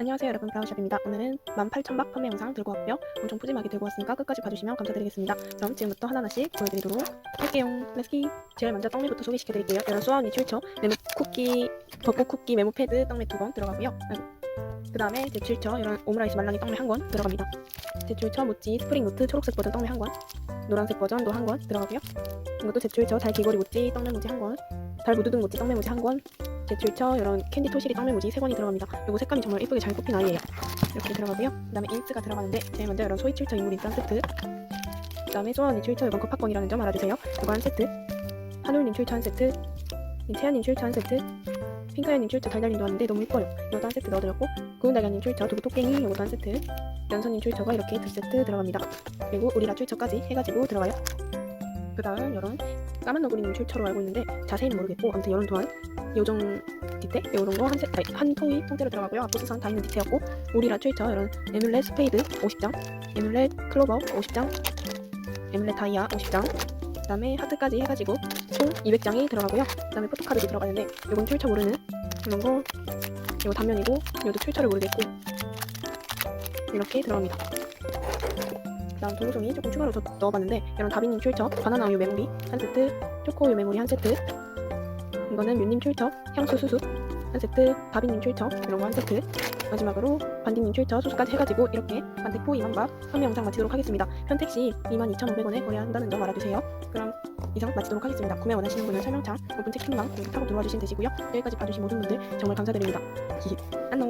안녕하세요 여러분 브라우샵입니다. 오늘은 18,000박 판매 영상 들고 왔고요. 엄청 푸짐하게 들고 왔으니까 끝까지 봐주시면 감사드리겠습니다. 그럼 지금부터 하나하나씩 보여드리도록 할게요. 렛츠기! 제일 먼저 떡미부터 소개시켜드릴게요. 이런 수아언니 출처 메모 쿠키, 벚꽃 쿠키 메모 패드 떡미 두 권 들어가고요. 그 다음에 제 출처 이런 오므라이스 말랑이 떡미 한 권 들어갑니다. 제 출처 모찌 스프링 노트 초록색 버전 떡미 한 권, 노란색 버전도 한 권 들어가고요. 이것도 제 출처 달 귀걸이 모찌 떡메 모찌 한 권, 달 무드등 모찌 떡메 모찌 한 권, 제출처 이런 캔디 떡메 모지 세 권이 들어갑니다. 이거 색감이 정말 이쁘게 잘 뽑힌 아이예요. 이렇게 들어가고요. 그 다음에 인스가 들어가는데 제일 먼저 이런 소이 출처 인물 한 세트. 그 다음에 소아언니 출처 이건 급합권이라는 점 알아주세요. 이거 한 세트. 한울님 출처 한 세트. 채연님 출처 한 세트. 핑크연님 출처 달달님도 왔는데 너무 이뻐요. 이것도 한 세트 넣어드렸고 구운 달걀님 출처 두부 토깽이 이것도 한 세트. 연선님 출처가 이렇게 두 세트 들어갑니다. 그리고 우리라 출처까지 해가지고 들어가요. 그다음 이런 까만 너구리님 출처로 알고 있는데 자세히는 모르겠고 아무튼 이런 도안 요정 디테 이런 거 한 한 통이 통째로 들어가고요. 앞부스상 다 있는 디테였고 우리라 트위터 이런 에뮬렛 스페이드 50장, 에뮬렛 클로버 50장, 에뮬렛 다이아 50장, 그 다음에 하트까지 해가지고 총 200장이 들어가고요. 그 다음에 포토카드도 들어가는데 이건 출처 모르는 이런 거 이거 단면이고 이것도 출처를 모르겠고 이렇게 들어갑니다. 그다음 동종이 조금 추가로 더 넣어봤는데 이런 다비님 출처 바나나 우유 메모리 한 세트, 초코 우유 메모리 한 세트, 이거는 윤님 출처 향수 수수 한 세트, 바비님 출처 이런 거 한 세트 마지막으로 반디님 출처 소스까지 해가지고 이렇게 반대포 2만박 판매 영상 마치도록 하겠습니다. 편택 시 22,500원에 거래한다는 점 알아주세요. 그럼 이상 마치도록 하겠습니다. 구매 원하시는 분은 설명창 오픈 채팅방 타고 들어와 주시면 되시고요. 여기까지 봐주신 모든 분들 정말 감사드립니다. 안녕